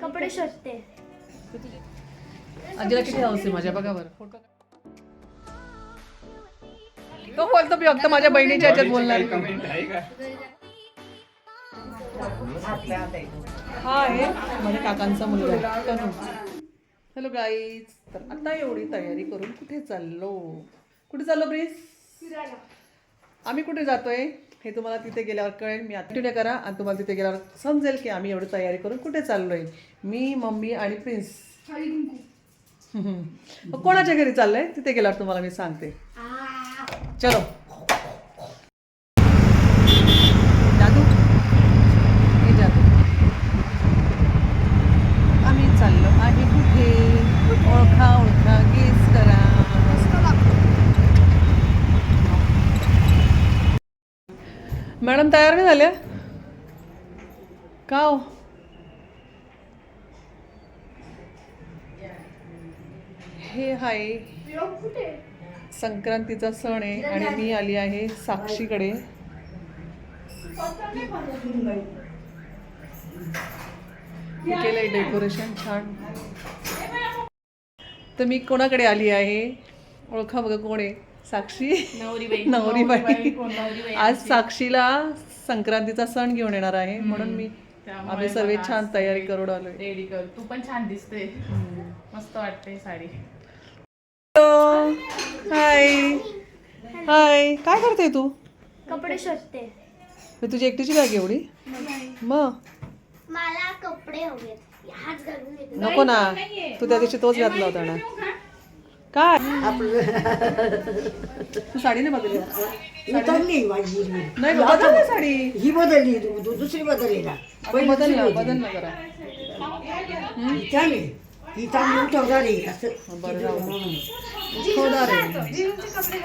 कपडे शोधते. आजीला किती हौस आहे माझ्या? बघा बरं फोटो तो बोलतो मी फक्त माझ्या बहिणीच्या ह्याच्यात बोलणार कमेंट आहे का? हा आहे. माझ्या काकांचा मुलगा तनु. हॅलो गाईज तर आता एवढी तयारी करून कुठे चाललो? कुठे चाललो ब्रिस आम्ही कुठे जातोय? हे तुम्हाला तिथे गेल्यावर कळेल मी आता करा आणि तुम्हाला तिथे गेल्यावर समजेल की आम्ही एवढी तयारी करून कुठे चाललोय. मी मम्मी आणि प्रिन्स कोणाच्या घरी चाललंय? तिथे गेल्यावर तुम्हाला मी सांगते. चलो जादू हे जादू आम्ही चाललो आहे कुठे ओळखा ओळखा गेस करा मॅडम तयार नाही झाल्या? का हो? हे आहे संक्रांतीचा सण आहे आणि मी आली आहे साक्षीकडे. केलंय डेकोरेशन छान. तर मी कोणाकडे आली आहे? ओळखा बघा कोण आहे. साक्षी. नवरीबाई. आज साक्षीला संक्रांतीचा सण घेऊन येणार आहे. म्हणून मी आम्ही सर्व छान तयारी करून आलोय. रेडी कर. तू पण छान दिसते. मस्त वाटते साडी. हॅलो. हाय. हाय. काय करते तू? कपडे शोधते. हे तुझी एकटीची बॅग एवढी? मग? मला कपडे हवेत. हाच घालून येते. नको ना. तू त्या दिवशी तोच घातला होता ना. काय? तू साडी नाही बदलली? उतरली माझी हिरवी. नाही गं, बदल ना साडी? ही बदलली. दु- दु- दुसरी बदलली ना. आपण बदल ना बदल ना जरा. ही चांगली. ही चांगली उठवणारी असं बरं जाऊ दे. होणार आहे.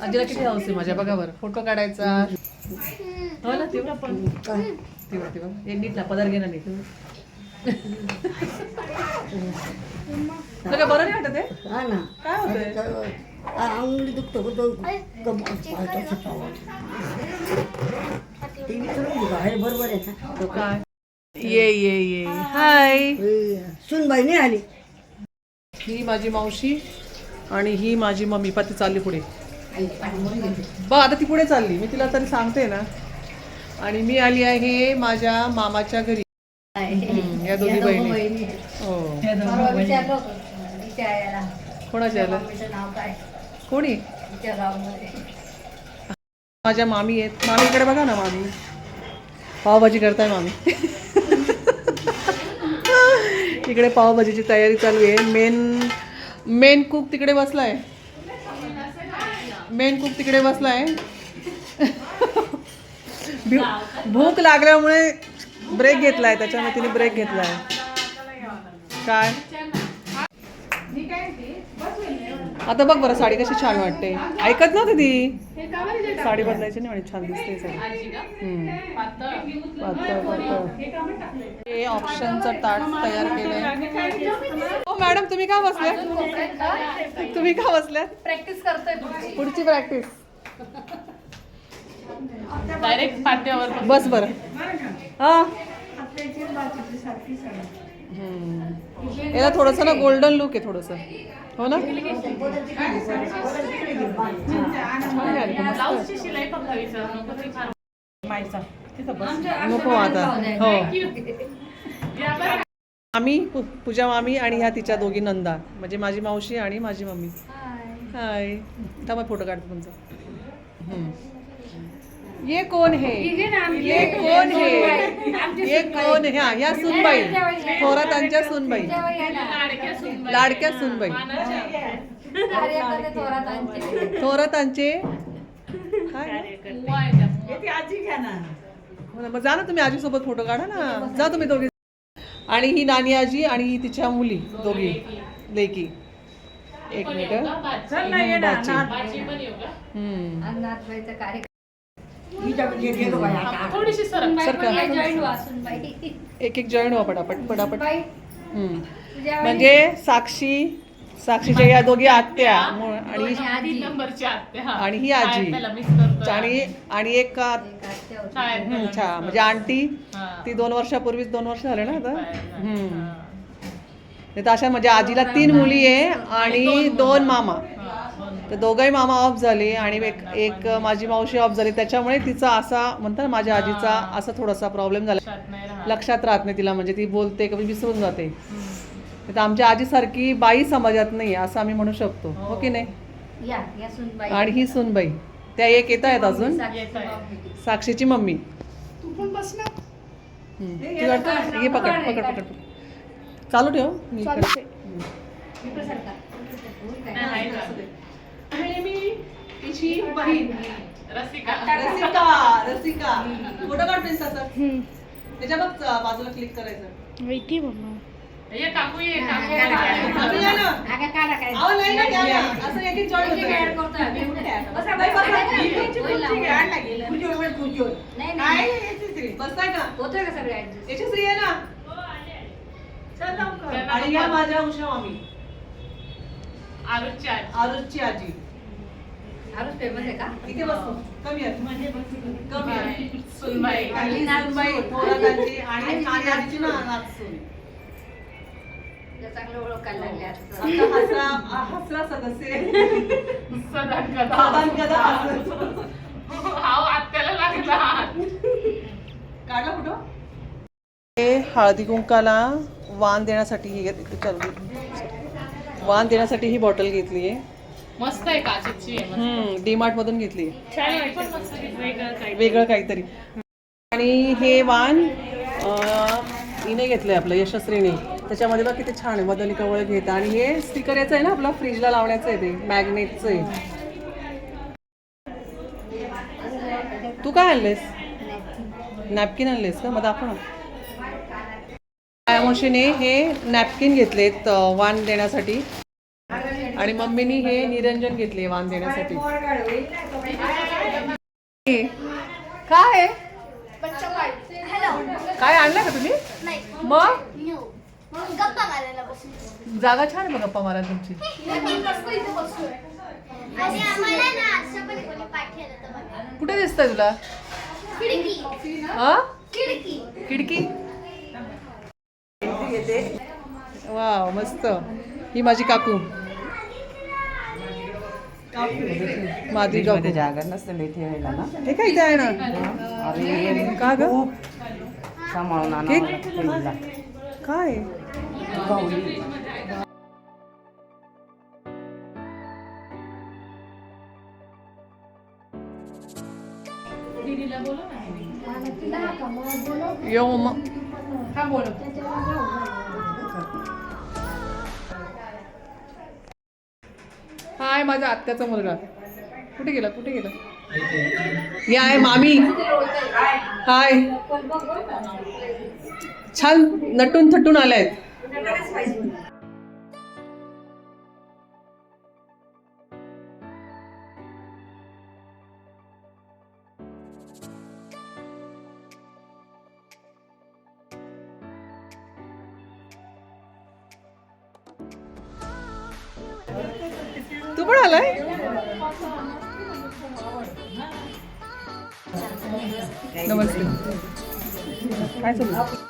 आजीला किती हौस आहे माझ्या बघा बरं. फोटो काढायचा. हो ना तेव्हा पण. तेव्हा तेव्हा हे नीट ना पदार घे ना नीट. तुला काय बरं नाही वाटत आहे हा ना. काय होतंय? तर, आ, अंगली दुखतो हे बरोबर आहे ना. तो काय? ये ये ये. हाय हे, सुनबाई नाही आली. ही माझी मावशी आणि ही माझी मम्मी. पती चालली पुढे. बघ आता ती पुढे चालली. मी तिला तरी सांगते ना. आणि मी आली आहे माझ्या मामाच्या घरी. या दोघी बहिणी. हो. कोणाच्या आलं? कोणी? माझ्या मामी आहेत. मामीकडे बघा ना मामी. पावभाजी करताय मामी. इकडे पावभाजीची तयारी चालू आहे. मेन मेन कुक तिकडे बसलाय. मेन कुक तिकडे बसलाय. भू- भूक लागल्यामुळे ब्रेक घेतलाय त्याच्यामुळे तिने ब्रेक घेतलाय. काय? आता बघ बरं साडी कशी छान वाटते. ऐकत नव्हती ती? साडी बदलायची नाही छान दिसते हे ऑप्शनचं ताट तयार केलंय. हो मॅडम तुम्ही का बसल्या? तुम्ही का बसल्या? प्रॅक्टिस करतोय पुढची. प्रॅक्टिस डायरेक्ट पाट्यावर बस बरं. हा. याला थोडंसं ना गोल्डन लुक आहे थोडंसं. हो ना? नको आता. हो. आम्ही पू- पूजा मामी आणि ह्या तिच्या दोघी नंदा. म्हणजे माझी मावशी आणि माझी मम्मी. हाय थांबा फोटो काढतो तुमचा. हम्म. ये कोण है? ये कोण है? ये कोण है? हा, ह्या सुनबाई. थोरातांच्या सुनबाई. लाडक्या सुनबाई. थोरातांचे? हाय हो ना, मग जा ना तुम्ही आजीसोबत फोटो काढा ना. जा तुम्ही दोघी. आणि ही नानी आजी आणि ही तिच्या मुली दोघी. लेकी. एक मिनिट. हम्म. थोडीशी एक एक जॉईन व्हा पटापट पटापट. म्हणजे साक्षी साक्षीच्या या दोघी आत्या आणि हा. आणि ही आजी. आणि आणि एक अच्छा म्हणजे आंटी हा. ती दोन वर्षापूर्वीच दोन वर्ष झाले ना आता? हा. अशा म्हणजे आजीला तीन मुली. आहे आणि दोन मामा. तर दोघंही मामा ऑफ झाले आणि एक एक माझी मावशी ऑफ झाली. त्याच्यामुळे तिचा असा म्हणतात ना माझ्या आजीचा असा थोडासा प्रॉब्लेम झाला. लक्षात राहत. लक्षात राहत नाही तिला म्हणजे ती बोलते कधी विसरून जाते. तर आमच्या आजीसारखी बाई समाजात नाही असं आम्ही म्हणू शकतो. हो की नाही? या या सुनबाई. आणि ही सुनबाई. त्या एक येत आहेत अजून. साक्षीची मम्मी. ये पकड पकड. चालू ठेव. मी आणि मी तिची बहीण. रसिका. रसिका. रसिका. फोटो काढतेस आता त्याच्या बघ बाजूला क्लिक करायचं. ये काकू ये काकू. आम्ही या ना. अहो, नाही ना, ना. असं एक एक join होतं. नाही, बसा. बसताय का यशस्वी आहे ना. चल लवकर. आणि या माझ्या उषा मामी आरुची आजी. आरुजची आजी. इथे बसतो. कमी आहे कमी आहे सुनबाई. आणि सुनबाई, थोरातांची आणि माझ्या आजीची ना नातसून. आता हसरा हसरा सदस्य. आहे. सदान कदा साधारण कदा हसरा. हाव आत्याला लागला हात. काढला फोटो हे हळदी कुंकाला वाण देण्यासाठी ही चालू वाण देण्यासाठी ही बॉटल घेतली आहे. मस्त आहे काचेची आहे मस्त. डी मार्ट मधून घेतली छान मस्त वेगळं काही वेगळं काहीतरी. आणि हे वाण अं, हिने घेतलंय आपलं यशस्वीने. त्याच्यामध्ये बघ किती छान आहे मदनी कवळ घेत आणि हे स्टिकर याचं आहे ना आपलं फ्रीजला लावण्याचं आहे ते मॅग्नेटचं आहे. तू काय आणलेस? नॅपकिन आणलेस का? मग दाखव ना. मायामोशीने हे नॅपकिन घेतलेत वाण देण्यासाठी. आणि मम्मीनी हे निरंजन घेतले वाण देण्यासाठी. काय काय आणलं का तुम्ही? मग? जागा छान आहे बघ गप्पा मारा तुमची. कुठे दिसतंय तुला? खिडकी? खिडकी वाव मस्त. ही माझी काकू. माधुरी काकू. जागा नसतं लई ठेवायला ना. हे काय इथे आहे ना? अरे का ग? सांभाळून. काय? यो मग. हा बोल हाय माझा आत्याचा मुलगा. कुठे गेला? कुठे गेला? या आहे मामी. हाय. छान नटून थटून आलायत तू पण आलाय? नमस्ते. काय चालू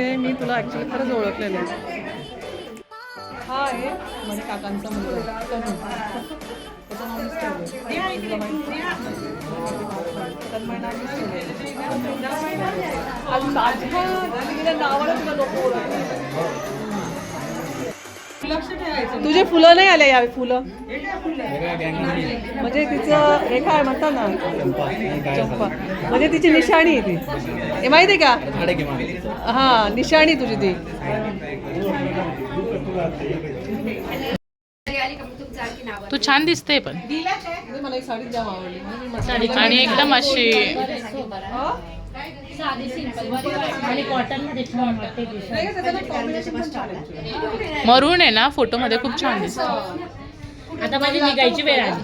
रे मी तुला ऍक्च्युली खरंच ओळखलेलं आहे. हा आहे. माझ्या काकांचा मुलगा. त्याचं. आज माझ्या दिलेल्या नावाला तुला लोक ओळखतात. तुझे फुलं नाही आले यावेळी फुलं? म्हणजे तिचं हे काय म्हणतात ना? चंपा. म्हणजे तिची निशाणी आहे ती. हे माहिती आहे का? हा निशाणी तुझी ती. तू छान दिसते पण. मला एक साडी जाम आवडली. आणि एकदम अशी हा? आणि कॉटनमध्ये छान वाटते. मरून आहे ना फोटो मध्ये खूप छान दिसत आता माझी निघायची वेळ आली.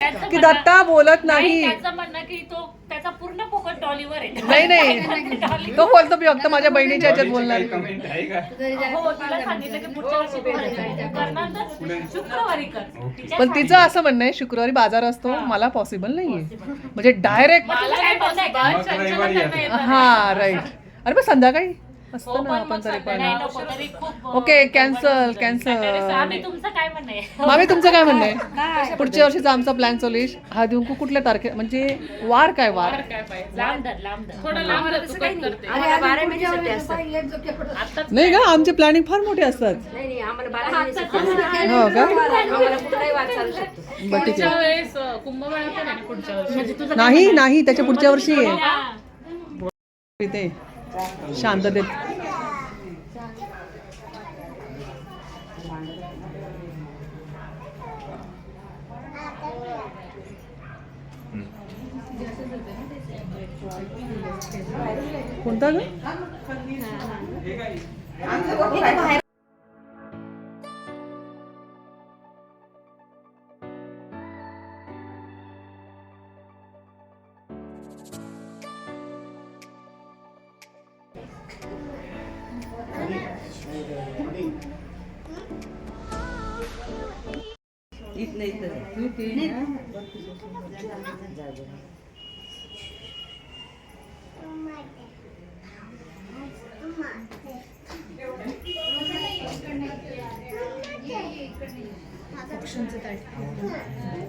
की दत्ता बोलत नाही त्याचं म्हणणं की तो त्याचा पूर्ण फोकस डॉलीवर आहे. नाही नाही. तो बोलतो मी फक्त माझ्या बहिणीच्या ह्याच्यात बोलणार हो तुला सांगितलं की पुढच्या वर्षी करायचं. करणार तर शुक्रवारी कर. तिच्या पण तिचं असं म्हणणं आहे शुक्रवारी बाजार असतो मला पॉसिबल नाहीये. म्हणजे डायरेक्ट मला काय बोलायचं? हा राईट अरे पण संध्याकाळी? असतं ना आपण तरी पण. ओके कॅन्सल कॅन्सल आम्ही तुमचं काय म्हणणं आहे? मामी तुमचं काय म्हणणं आहे? पुढच्या वर्षीचा आमचा प्लॅन चालू हळदी कुंकू कुठल्या तारखे म्हणजे वार काय वार? लांब धर लांब धर. थोडं लांब राहा, तू कट करते. नाही का आमचे प्लॅनिंग फार मोठे असतात. हो का? बरं ठीक आहे. नाही नाही त्याच्या पुढच्या वर्षी आहे. इथे. शांततेत कोणता ग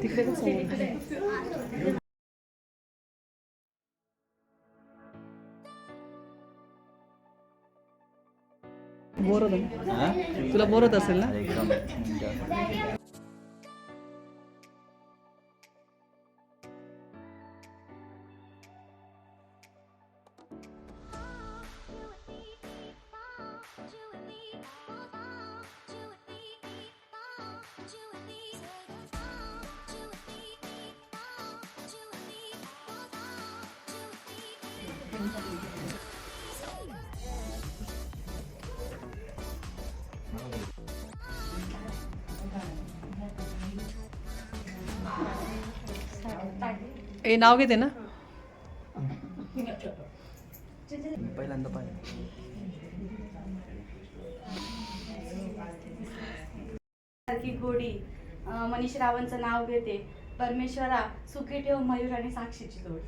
तिकडे कसं बोर होत तुला बोर होत असेल ना? ए नाव घेते ना. पहिल्यांदा पाहिजे सारखी गोडी. मनीष रावांचं नाव घेते. परमेश्वरा सुखी ठेव मयूर आणि साक्षीची जोड.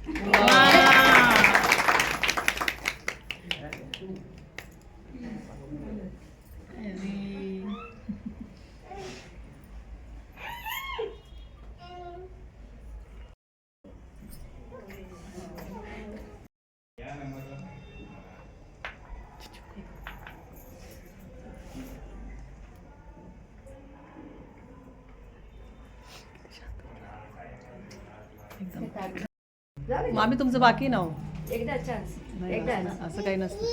मामी तुमचं बाकी नाव एकदा चान्स एकदा असं काही नसतं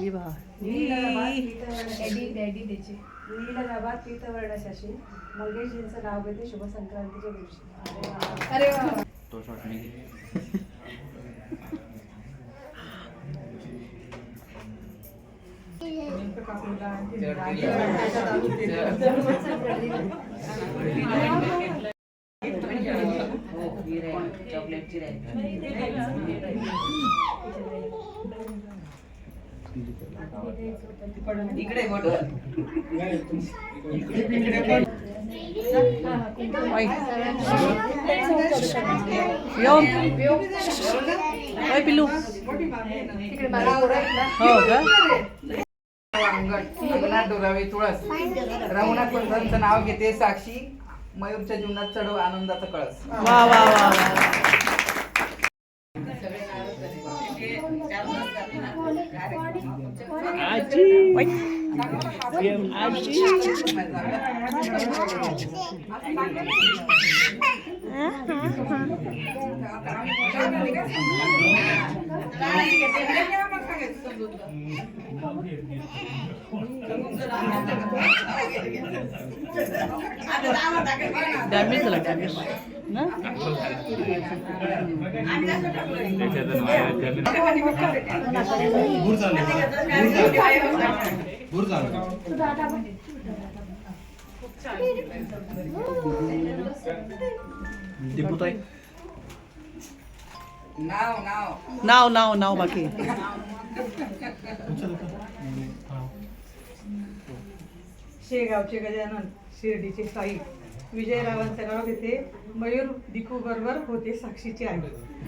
ई बा. ई. नीलनभात पीतवर्णशशी मंगेशजींचं नाव घेते शुभ संक्रांतीच्या दिवशी तो शॉट मी ही फोटो चॉकलेटची येऊन. इकडे पिल्लू. हो का? अंगणात डोरावी तुळस. रघुनाथ कुंधनचं नाव घेते साक्षी. मयूरच्या जीवनात चढव आनंदाचा कळस. वा वा वा. डॅमेज झाला डॅमेज नाव नाव नाव बाकी. शेगावचे गजानन. शिर्डीचे साई विजयरावांचं नाव घेते मयूर दिकू बरोबर होते साक्षीची आई.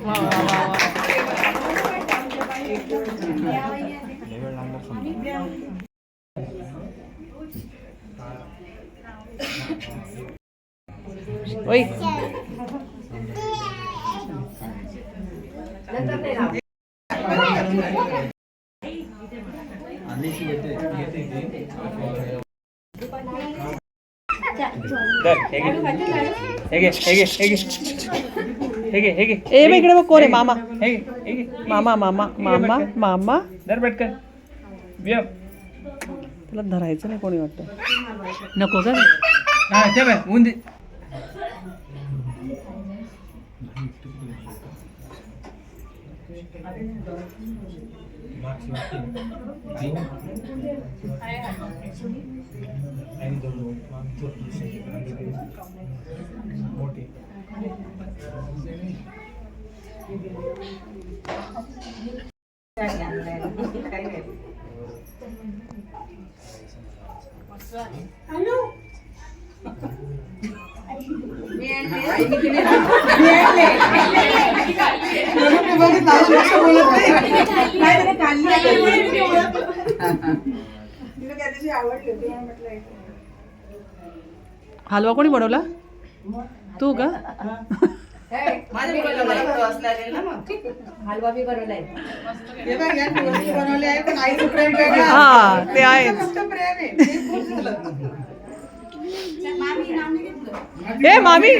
वा वा वा वा ओय आणि ती येते येते ती ए बघ इकडे बघ कोण आहे मामा मामा मामा मामा मामा तुला धरायचं नाही कोणी वाटतं नको का कोणी बनवला तू का माझ्या मुलाला मला तो असणार ना मग. हलवा बी बनवलाय. हे बघ, या तुळशी बनवली आहे, पण आईचं प्रेम वेगळं. हा ते आहेच नुसतं प्रेम आहे. ते खूप झालं. ए मामी.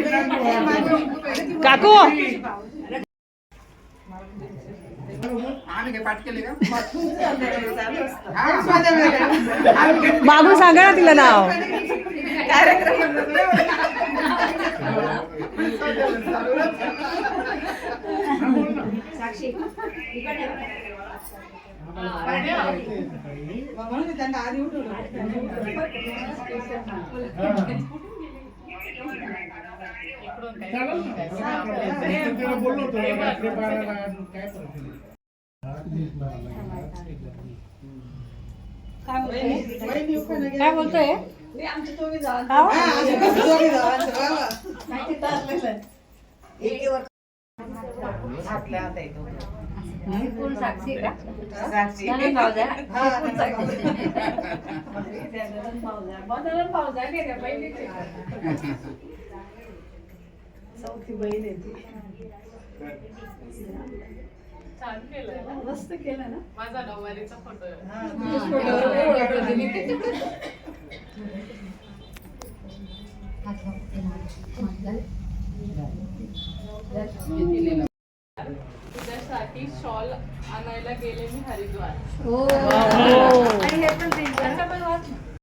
काकू. काय. मागून सांगा ना तिला नाव. आधी उठवलं काय बोलतोय हा, आमच्या दोघी जावांचं, वा, वा. आपल्या हात आहे तो. साक्षी का साक्षी चौथी बहीण आहे ती छान केलंय. ना मस्त केलं ना? माझा नऊवारीचा फोटो आहे. हा. तुझ्यासाठी शॉल आणायला गेले मी हरिद्वार. हो. आणि हे पण